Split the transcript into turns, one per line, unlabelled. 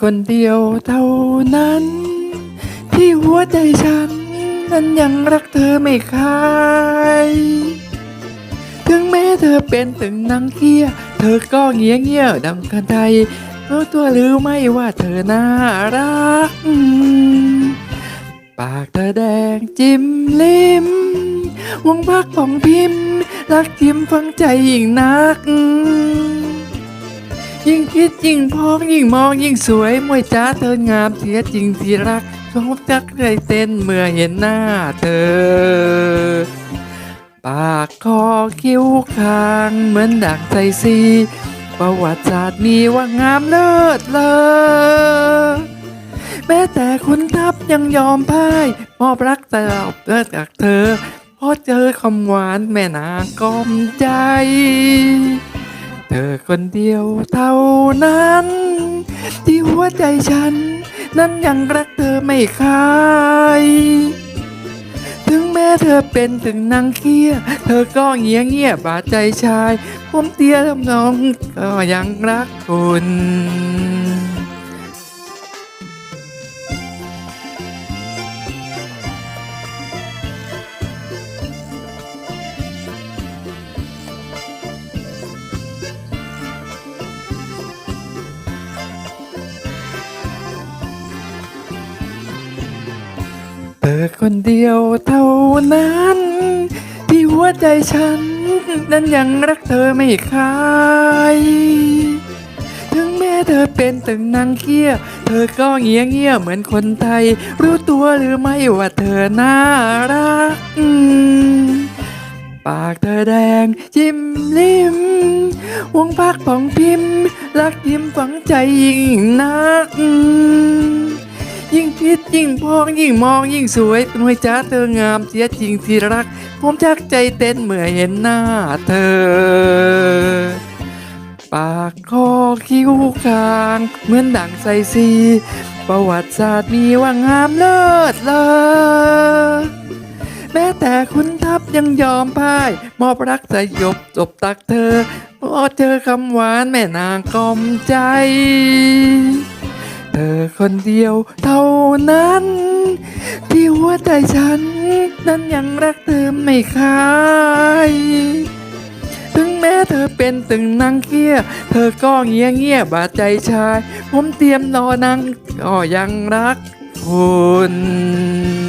คนเดียวเท่านั้น ที่หัวใจฉัน นั้นยังรักเธอไม่คายถึงแม้เธอเป็นถึงนางเกีย เธอก็เงี้ยเงี้ยดังกันไทยรู้ตัวหรือไม่ว่าเธอน่ารัก ปากเธอแดงจิ้มลิ้มวงพักของพิมพ์ รักจิ้มฟังใจยิ่งนัก คิดยิ่งพ้องยิ่งมองยิ่งสวยมวยจ้าเธองามเสียจริงที่รักชมจักเลยเต้นเมื่อเห็นหน้าเธอ ปากคอคิ้วคางเหมือนดักใจซีประวัติศาสตร์มีว่างามเลิศเลอแม้แต่คุณทัพยังยอมพ่ายมอบรักตลอดเลิศจากเธอเพราะเจอคำหวานแม่นางกลอมใจ เธอคนเดียวเท่านั้น ที่หัวใจฉัน นั้นยังรักเธอไม่คายถึงแม้เธอเป็นถึงนางเคียเธอก็เงียเงียบาดใจชาย ผมเตี้ยลำน้องก็ยังรักคุณ ธอคนเดียวเท่านั้น ที่หัวใจฉัน นั้นยังรักเธอไม่คายถึงแม้เธอเป็นตึงนางเกี้ย เธอก็เงียเงียเหมือนคนไทย รู้ตัวหรือไม่ว่าเธอน่ารัก ปากเธอแดงจิ้มลิ้ม วงพักผ่องพิมพ์ รักยิ้มฝังใจยิ่งนัก ยิ่งคิดยิ่งพองยิ่งมองยิ่งสวยหน่วยจ้าเธองามเสียจริงที่รัก ผมชักใจเต้นเมื่อเห็นหน้าเธอ ปากคอคิ้วคางเหมือนดังใสซี ประวัติศาสตร์มีว่างามเลิศเลอแม้แต่คุณทัพยังยอมพ่าย มอบรักสยบจบตักเธอพอเจอคำหวานแม่นางกลมใจ คนเดียวเท่านั้น ที่หัวใจฉัน นั้นยังรักเธอไม่คายถึงแม้เธอเป็นตึงนางเกี้ย เธอก็เงียเงียบาดใจชาย ผมเตรียมรอนางก็ยังรักคุณ